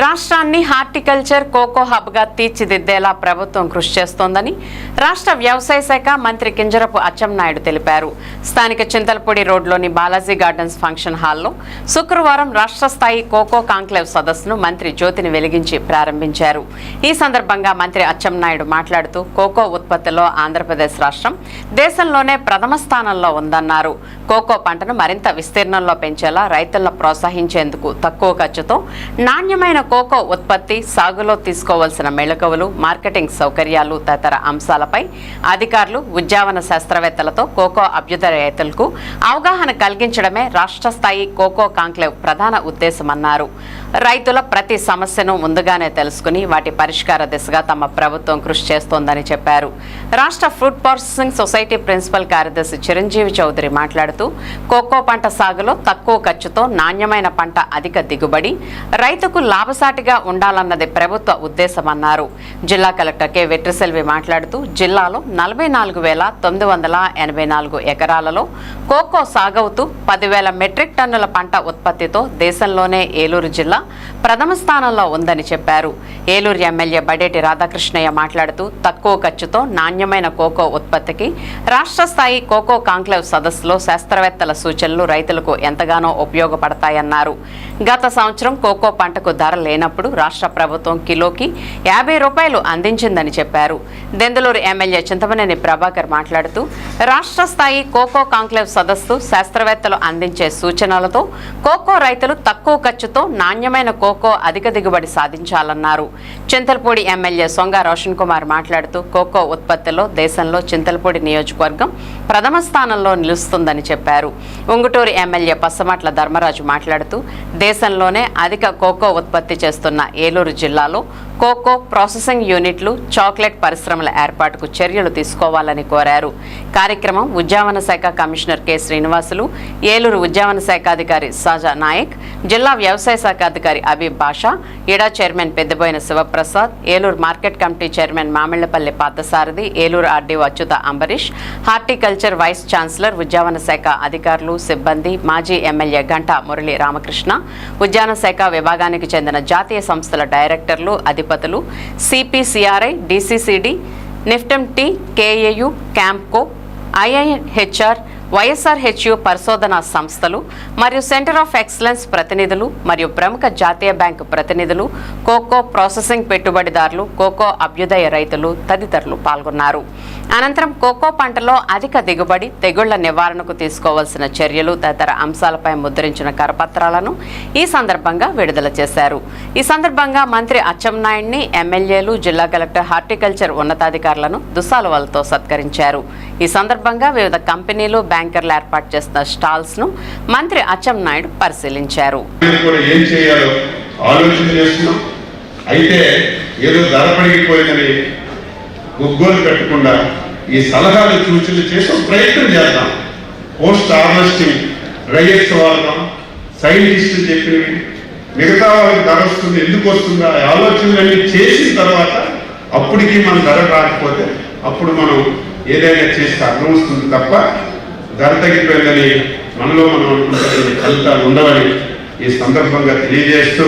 రాష్ట్రాన్ని horticulture cocoa హబ్గా తీర్చిదిద్దేలా ప్రభుత్వం కృషి చేస్తోందని రాష్ట్ర వ్యవసాయ శాఖ మంత్రి కింజరపు అచ్చెన్నాయుడు తెలిపారు. స్థానిక చింతలపూడి రోడ్లోని బాలాజీ గార్డెన్స్ ఫంక్షన్ హాల్లో శుక్రవారం రాష్ట్ర స్థాయి కోకో కాంక్లేవ్ సదస్సును మంత్రి జ్యోతిని వెలిగించి ప్రారంభించారు. ఈ సందర్భంగా మంత్రి అచ్చెన్నాయుడు మాట్లాడుతూ కోకో ఉత్పత్తిలో ఆంధ్రప్రదేశ్ రాష్ట్రం దేశంలోనే ప్రథమ స్థానంలో ఉందన్నారు. కోకో పంటను మరింత విస్తీర్ణంలో పెంచేలా రైతులను ప్రోత్సహించేందుకు తక్కువ ఖర్చుతో నాణ్యమైన కోకో ఉత్పత్తి సాగులో తీసుకోవాల్సిన మెళకువలు మార్కెటింగ్ సౌకర్యాలు తదితర అంశాలపై అధికారులు ఉద్యావన శాస్త్రవేత్తలతో కోకో అభ్యుదయ రైతులకు అవగాహన కలిగించడమే రాష్ట్ర స్థాయి కోకో కాంక్లేవ్ ప్రధాన ఉద్దేశమన్నారు. రైతుల ప్రతి సమస్యను ముందుగానే తెలుసుకుని వాటి పరిష్కార దిశగా తమ ప్రభుత్వం కృషి చేస్తోందని చెప్పారు. రాష్ట్ర ఫ్రూట్ ప్రాసెసింగ్ సొసైటీ ప్రిన్సిపల్ కార్యదర్శి చిరంజీవి చౌదరి మాట్లాడుతూ కోకో పంట సాగులో తక్కువ ఖర్చుతో నాణ్యమైన పంట అధిక దిగుబడి రైతుకు లాభసాటిగా ఉండాలన్నది ప్రభుత్వ ఉద్దేశమన్నారు. జిల్లా కలెక్టర్ కె. వెట్రిసెల్వి మాట్లాడుతూ జిల్లాలో నలభై నాలుగు వేల తొమ్మిది వందల ఎనభై నాలుగు ఎకరాలలో కోకో సాగవుతూ పదివేల మెట్రిక్ టన్నుల పంట ఉత్పత్తితో దేశంలోనే ఏలూరు జిల్లా ప్రథమ స్థానంలో ఉందని చెప్పారు. ఏలూరు ఎమ్మెల్యే బడేటి రాధాకృష్ణయ్య మాట్లాడుతూ తక్కువ ఖర్చుతో నాణ్యమైన కోకో ఉత్పత్తికి రాష్ట్ర స్థాయి కోకో కాంక్లేవ్ సదస్సులో శాస్త్రవేత్తల సూచనలు రైతులకు ఎంతగానో ఉపయోగపడతాయన్నారు. గత సంవత్సరం కోకో పంటకు ధర లేనప్పుడు రాష్ట్ర ప్రభుత్వం కిలోకి యాభై రూపాయలు అందించిందని చెప్పారు. దెందులూరు ఎమ్మెల్యే చింతమనేని ప్రభాకర్ మాట్లాడుతూ రాష్ట్ర స్థాయి కోకో కాంక్లేవ్ సదస్సు శాస్త్రవేత్తలు అందించే సూచనలతో కోకో రైతులు తక్కువ ఖర్చుతో నాణ్యమైన కోకో అధిక దిగుబడి సాధించాలన్నారు. చింతలపూడి ఎమ్మెల్యే సొంగ రోషన్ కుమార్ మాట్లాడుతూ కోకో ఉత్పత్తిలో దేశంలో చింతలపూడి నియోజకవర్గం ప్రథమ స్థానంలో నిలుస్తుందని చెప్పారు. ఉంగుటూరు ఎమ్మెల్యే పసమట్ల ధర్మరాజు మాట్లాడుతూ దేశంలోనే అధిక కోకో ఉత్పత్తి చేస్తున్న ఏలూరు జిల్లాలో కోకో ప్రాసెసింగ్ యూనిట్లు చాక్లెట్ పరిశ్రమల ఏర్పాటుకు చర్యలు తీసుకోవాలని కోరారు. కార్యక్రమం ఉద్యావన శాఖ కమిషనర్ కె. శ్రీనివాసులు ఏలూరు ఉద్యావన శాఖ అధికారి సాజా నాయక్ జిల్లా వ్యవసాయ శాఖ అధికారి అబీబ్ బాషా ఇడా chairman Peddaboina Sivaprasad Eluru market committee chairman Mamillapalli Parthasarathi Eluru RDO Achyutha Ambarish horticulture vice chancellor ఉద్యావన శాఖ అధికారులు సిబ్బంది మాజీ ఎమ్మెల్యే గంటా మురళి రామకృష్ణ ఉద్యాన శాఖ విభాగానికి చెందిన జాతీయ సంస్థల డైరెక్టర్లు అధిపతులు సిపిసిఆర్ఐ డిసిసిడి నిఫ్టమ్ టీ కేఏయు క్యాంప్కో ఐఐహెచ్ఆర్ వైఎస్ఆర్హెచ్యు పరిశోధనా సంస్థలు మరియు సెంటర్ ఆఫ్ ఎక్సలెన్స్ ప్రతినిధులు మరియు ప్రముఖ జాతీయ బ్యాంకు ప్రతినిధులు కోకో ప్రాసెసింగ్ పెట్టుబడిదారులు కోకో అభ్యుదయ రైతులు తదితరులు పాల్గొన్నారు. అనంతరం కోకో పంటలో అధిక దిగుబడి తెగుళ్ళ నివారణకు తీసుకోవాల్సిన చర్యలు తదితర అంశాలపై ముద్రించిన కరపత్రాలను ఈ సందర్భంగా విడుదల చేశారు. ఈ సందర్భంగా మంత్రి అచ్చెన్నాయుడిని ఎమ్మెల్యేలు జిల్లా కలెక్టర్ హార్టికల్చర్ ఉన్నతాధికారులను దుస్సాలువలతో సత్కరించారు. ఈ సందర్భంగా వివిధ కంపెనీలు ట్యాంకర్లు ఏర్పాటు చేసిన స్టాల్స్ను మంత్రి అచ్చెన్నాయుడు పరిశీలించారు. ఏం చేయాలో చేస్తున్నాం అయితే ఏదో ధర పడిగిపోయిందని గుగ్గోలు పెట్టకుండా ఈ సలహాలు సూచనలు చేసి ఒక ప్రయత్నం చేద్దాం. పోస్ట్ హార్వెస్టింగ్ డ్రైయర్స్ వాళ్ళం సైంటిస్టులు చెప్పినవి మిగతా వాళ్ళకి ధర వస్తుంది ఎందుకు వస్తుందా ఆలోచనలన్నీ చేసిన తర్వాత అప్పటికి మనం ధర రాకపోతే అప్పుడు మనం ఏదైనా చేస్తే అర్థం వస్తుంది తప్ప ధర తగ్గిపోయిందని మనలో మనం అనుకుంటే ఫలితాలు ఉండవని ఈ సందర్భంగా తెలియజేస్తూ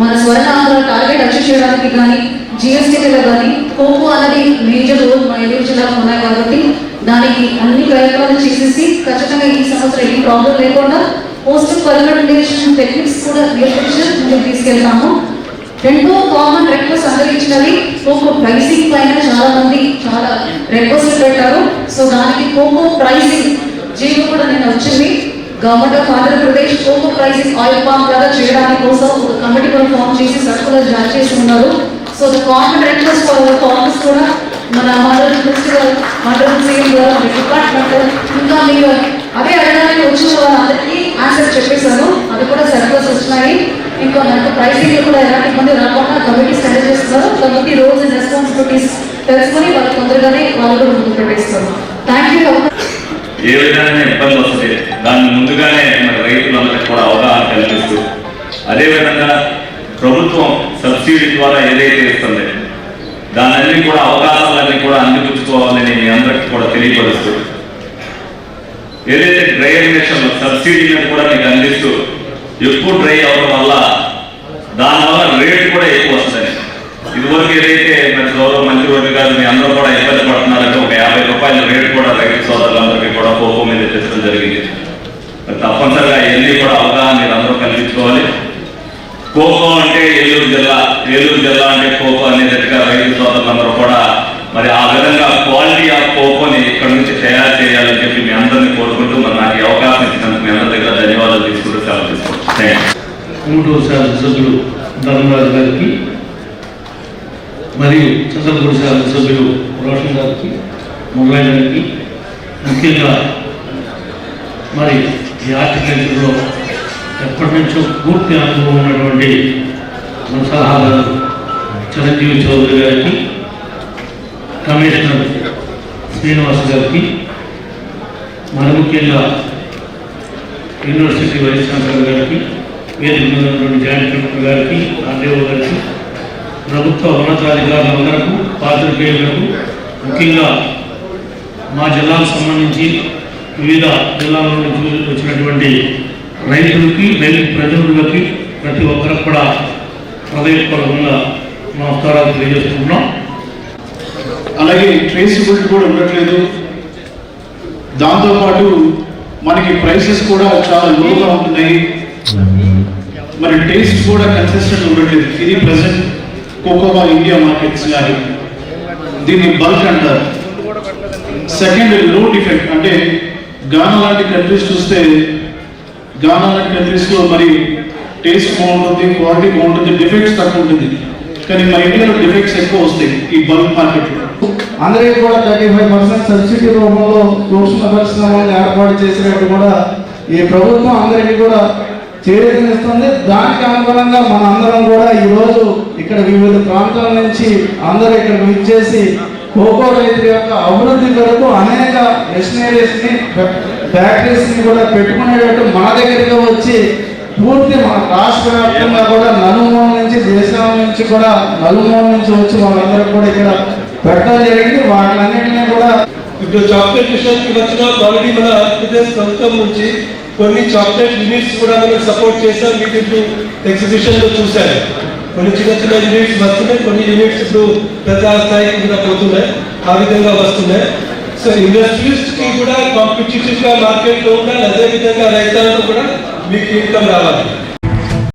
మన స్వర్ణాంధ్ర టార్గెట్ అచీవ్ చేయడానికి కానీ జిఎస్టీలో కానీ కోపు అనేది మేజర్ రోల్ మన ఏలూరు జిల్లాలో ఉన్నాయి కాబట్టి దానికి అన్ని ప్రయత్నాలు చేసేసి ఖచ్చితంగా ఈ సంవత్సరం ఏ ప్రాబ్లం లేకుండా పోస్ట్ పర్మనెంటేషన్ టెక్నిక్స్ కూడా నేర్పించి ముందుకు తీసుకెళ్తాము. రెండో కామన్ రిక్వెస్ట్ అందరూ ఇచ్చినవి. కోకో ప్రైసింగ్ పైన చాలా మంది చాలా రిక్వెస్ట్ పెట్టారు. సో దానికి కోకో ప్రైసింగ్ జైలు కూడా నేను వచ్చింది. Government of Andhra Pradesh cocoa crisis oil palm లాగా చేయడానికి కోసం ఒక కమిటీ కూడా ఫామ్ చేసి సర్కులర్ జారీ చేసి ఉన్నారు. So the common request for farmers కూడా మన మండల ప్రిన్సిపల్ మండల సీఎం గారు డిపార్ట్మెంట్ ఇంకా మీరు అదే అడగడానికి వచ్చిన వాళ్ళందరికీ ఆన్సర్ చెప్పేశాను. అది కూడా సర్కులర్స్ వచ్చినాయి. ఇంకా నాకు ప్రైసింగ్ కూడా ఎలాంటి ఇబ్బంది రాకుండా కమిటీ స్టడీ చేస్తున్నారు. కమిటీ రోల్స్ అండ్ రెస్పాన్సిబిలిటీస్ తెలుసుకొని వాళ్ళు తొందరగానే వాళ్ళు కూడా ముందుకు పెట్టేస్తారు థ్యాంక్ యూ ఏ విధంగానే ఇబ్బంది వస్తుంది. దాన్ని ముందుగానే మన రైతులందరికీ కూడా అవగాహన కల్పిస్తూ అదేవిధంగా ప్రభుత్వం సబ్సిడీ ద్వారా ఏదైతే ఇస్తుంది దానన్నీ కూడా అవకాశాలన్నీ కూడా అందిపుచ్చుకోవాలని మీ అందరికీ కూడా తెలియపరుస్తూ ఏదైతే డ్రై ఇరిగేషన్ సబ్సిడీ మీద కూడా మీకు అందిస్తూ ఎక్కువ డ్రై అవడం వల్ల దానివల్ల రేటు కూడా ఎక్కువ వస్తుంది. ఇదివరకు ఏదైతే మరి గౌరవ మంత్రివర్గ గారు మీ అందరూ కూడా ఇబ్బంది పడుతున్నారంటే ఒక యాభై రూపాయల రేటు జరిగింది. తప్పనిసరిగా ఎల్లి కూడా అవగాహన మీరు అందరూ కల్పించుకోవాలి. కోపం అంటే ఏలూరు జిల్లా ఏలూరు జిల్లా అంటే కోపం అనేటట్టుగా రైతు సోదరులందరూ కూడా మరి ఆ విధంగా క్వాలిటీ ఆఫ్ ఖోఖోని ఇక్కడ నుంచి తయారు చేయాలని చెప్పి మీ అందరినీ కోరుకుంటూ మరి నాకు అవకాశం ఇచ్చినందుకు మీ అందరి దగ్గర ధన్యవాదాలు తీసుకుంటూ సెలవు తీసుకుంటున్నాను. ధర్మరాజు గారికి మరియు చంద్రపూడి సభ్యులు రోషన్ గారికి మురళి గారికి ముఖ్యంగా మరి ఈ ఆర్టికల్లో ఎప్పటి నుంచో పూర్తి అనుభవం ఉన్నటువంటి మన సలహాదారు చిరంజీవి చౌదరి గారికి కమిషనర్ శ్రీనివాస్ గారికి మరి ముఖ్యంగా యూనివర్సిటీ వైస్ ఛాన్సలర్ గారికి వేదిక మీద ఉన్నటువంటి జాయింట్ కలెక్టర్ గారికి ఆర్డీఓ గారికి ప్రభుత్వ ఉన్నతాధికారులందరకు పాత్రికేయులకు ముఖ్యంగా మా జిల్లాకు సంబంధించి వివిధ జిల్లాల నుంచి వచ్చినటువంటి రైతులకి రైతు ప్రజలకి ప్రతి ఒక్కరికి కూడా హృదయపూర్వకంగా నమస్కారాలు తెలియజేస్తున్నాం అలాగే ట్రేసిబిలిటీ కూడా ఉండట్లేదు. దాంతోపాటు మనకి ప్రైసెస్ కూడా చాలా లోగా ఉంటున్నాయి. మరి టేస్ట్ కూడా కన్సిస్టెంట్ ఉండట్లేదు. ఇది ప్రజెంట్ కోకోవా ఇండియా మార్కెట్స్ కానీ దీన్ని బల్క్ అంటారు. సెకండ్లో డిఫెక్ట్ అంటే గానా లాంటి కంట్రీస్ చూస్తే గానా లాంటి కంట్రీస్లో మరి టేస్ట్ బాగుంటుంది క్వాలిటీ బాగుంటుంది డిఫెక్ట్స్ తక్కువ ఉంటుంది. కానీ మన ఇండియాలో డిఫెక్ట్స్ ఎక్కువ వస్తాయి ఈ బల్క్ మార్కెట్లో అందరికీ కూడా థర్టీ ఫైవ్ పర్సెంట్ సబ్సిడీ రూపంలో సూక్ష్మ పరిశ్రమలను ఏర్పాటు చేసినట్టు కూడా ఈ ప్రభుత్వం అందరికీ కూడా చేరేతనిస్తుంది దానికి అనుగుణంగా మన అందరం కూడా ఈరోజు ఇక్కడ వివిధ ప్రాంతాల నుంచి అందరూ ఇక్కడ విచ్చేసి కోకో రైతుల యొక్క అభివృద్ధి కొరకు అనేక మెషినరీస్ ఫ్యాక్టరీస్ని కూడా పెట్టుకునేటట్టు మన దగ్గరికి వచ్చి పూర్తి మన రాష్ట్ర వ్యాప్తంగా కూడా నలుమూల నుంచి దేశం నుంచి కూడా నలుమూల నుంచి వచ్చి వాళ్ళందరూ కూడా ఇక్కడ పెట్టడం జరిగింది. వాటిలన్నింటినీ కూడా ఇప్పుడు చాక్లెట్ విషయానికి వచ్చిన ఆల్రెడీ మన ఆంధ్రప్రదేశ్ ప్రభుత్వం నుంచి కొన్ని చాక్లెట్ యూనిట్స్ కూడా మనం సపోర్ట్ చేశాం మీకు ఇప్పుడు ఎగ్జిబిషన్లో చూశారు. కొన్ని చిన్న చిన్న యూనిట్స్ వస్తున్నాయి కొన్ని యూనిట్స్ ఇప్పుడు పెద్ద స్థాయికి కూడా పోతున్నాయి ఆ విధంగా వస్తున్నాయి. సో ఇండస్ట్రీస్కి కూడా కాంపిటేటివ్గా మార్కెట్లో ఉండాలి అదే విధంగా రైతాంగం కూడా మీకు ఇన్కమ్ రావాలి.